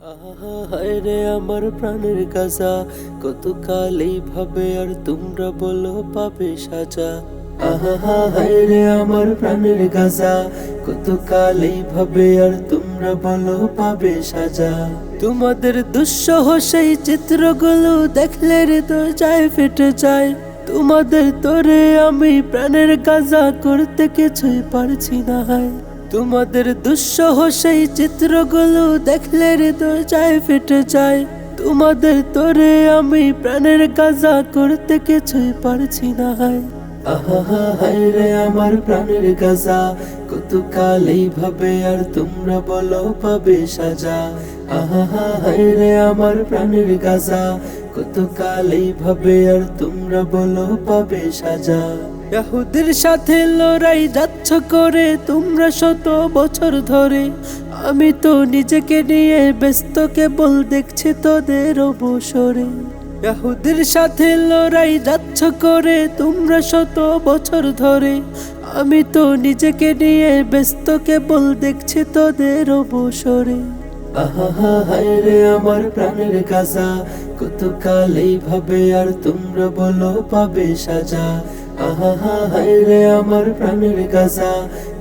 আহা হায় রে আমার প্রাণের গাজা কত কালেই ভাবে আর তোমরা বলো পাবে সাজা। আহা হায় রে আমার প্রাণের গাজা কত কালেই ভাবে আর তোমরা বলো পাবে সাজা। তোমাদের দুঃসহ সেই চিত্রগুলো দেখলে রে তো যায় ফেটে যায়। তোমাদের তোরে আমি প্রাণের গাজা করতে কিছুই পারছি না, হায়। তোমাদের দুঃসহ সেই চিত্রগুলো দেখলে যায় ফেটে যায়। তোমাদের তোরে আমি প্রাণের গাজা করতে কিছুই পারছি না। হায় আহা, হায় রে আমার প্রাণের গাজা কত কালেই ভাবে আর তোমরা বলো পাবে সাজা। আহা, হায় রে আমার প্রাণের গাজা কত কালেই ভাবে আর তোমরা বলো পাবে সাজা। ইয়াহুদের সাথে লড়াই যাচ্ছ করে, তোমরা শত বছর ধরে। আমি তো নিজেকে নিয়ে ব্যস্ত, কেবল দেখছি তোদের অবসরে। ইয়াহুদের সাথে লড়াই যাচ্ছ করে, তোমরা শত বছর ধরে। আমি তো নিজেকে নিয়ে ব্যস্ত, কেবল দেখছি তোদের অবসরে। আমার প্রাণের কাজা কত কালেই ভাবে আর তোমরা বলো পাবে সাজা। আহা হায় রে আমার প্রাণের গাজা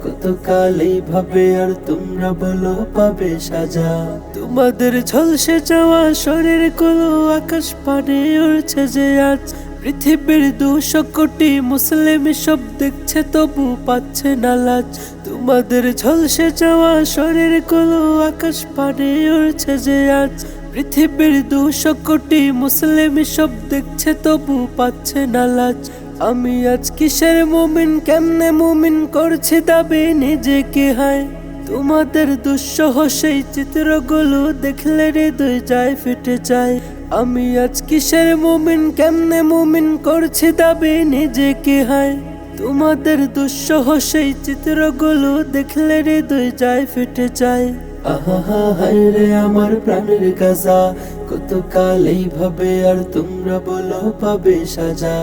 কত কালেই ভাবে আর তোমরা বলো, পাবে সাজা। তোমাদের ঝলসে যাওয়া শরীরগুলো আকাশ পানে উড়ছে যে আজ। পৃথিবীর দুশো কোটি মুসলিম সব দেখছে, তবু পাচ্ছে না লাজ। তোমাদের ঝলসে যাওয়া শরীরগুলো আকাশ পানে উড়ছে যে আজ। পৃথিবীর দুশো কোটি মুসলিম সব দেখছে, তবু পাচ্ছে না লাজ। আমি আজ কিসের মুমিন? কেমনে মুমিন করছি দাবি নিজেকে হায়? তোমাদের দুঃসহ সেই চিত্রগুলো দেখলে হৃদয় যায়, ফেটে যায়। আমি আজ কিসের মুমিন? কেমনে মুমিন করছি দাবি নিজেকে হায়? তোমাদের দুঃসহ সেই চিত্রগুলো দেখলে হৃদয় যায়, ফেটে যায়। আহা হায় রে আমার প্রাণের কাজা কত কাল ভাবে আর তোমরা বলো পাবে সাজা।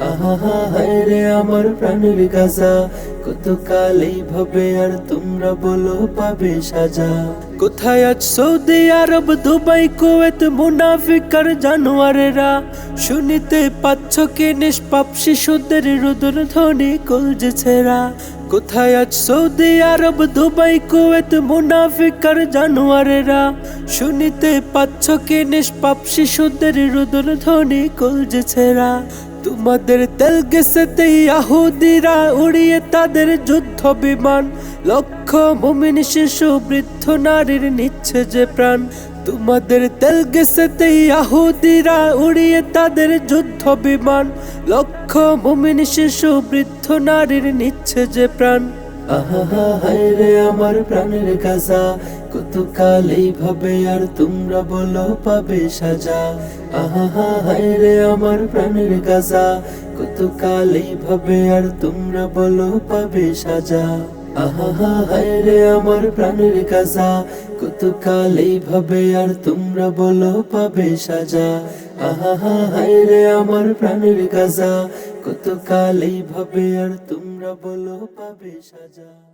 আহা হায় রে আমার প্রাণের গাজা। কত কালেই ভাবে আর তোমরা বলো পাবে সাজা। কোথায় আজ সৌদি আরব, দুবাই, কুয়েত, মুনাফিকার জানোয়ারেরা? শুনিতে পাচ্ছ কি নিষ্পাপ শিশুদের রুদন ধ্বনি কলজে ছেড়া কোথায় আজ সৌদি আরব, দুবাই, কুয়েত, মুনাফিকার জানোয়ারেরা? শুনিতে পাচ্ছ কি নিষ্পাপ শিশুদের রুদন ধ্বনি কলজে ছেড়া তোমাদের তেল গেছে আহুদিরা উড়িয়ে তাদের যুদ্ধ বিমান লক্ষ মুমিন শিশু, বৃদ্ধ নারীর নিচ্ছে যে প্রাণ। তোমাদের তেল গেছে আহুদিরা উড়িয়ে তাদের যুদ্ধ বিমান লক্ষ মুমিন শিশু, বৃদ্ধ নারীর নিচ্ছে যে প্রাণ। আহা হায় রে আমার প্রাণের গাজা কত কালেই ভাবে আর তোমরা বলো, পাবে সাজা। আহা আমার প্রাণের গাজা কত কালেই ভাবে আর তোমরা বলো, পাবে সাজা। আহা হায় আমার প্রাণের গাজা কত কালেই ভাবে আর তোমরা বলো, পাবে সাজা। আহা আমার প্রাণের গাজা কত কালেই ভাবে আর তোমরা বলো পাবে সাজা।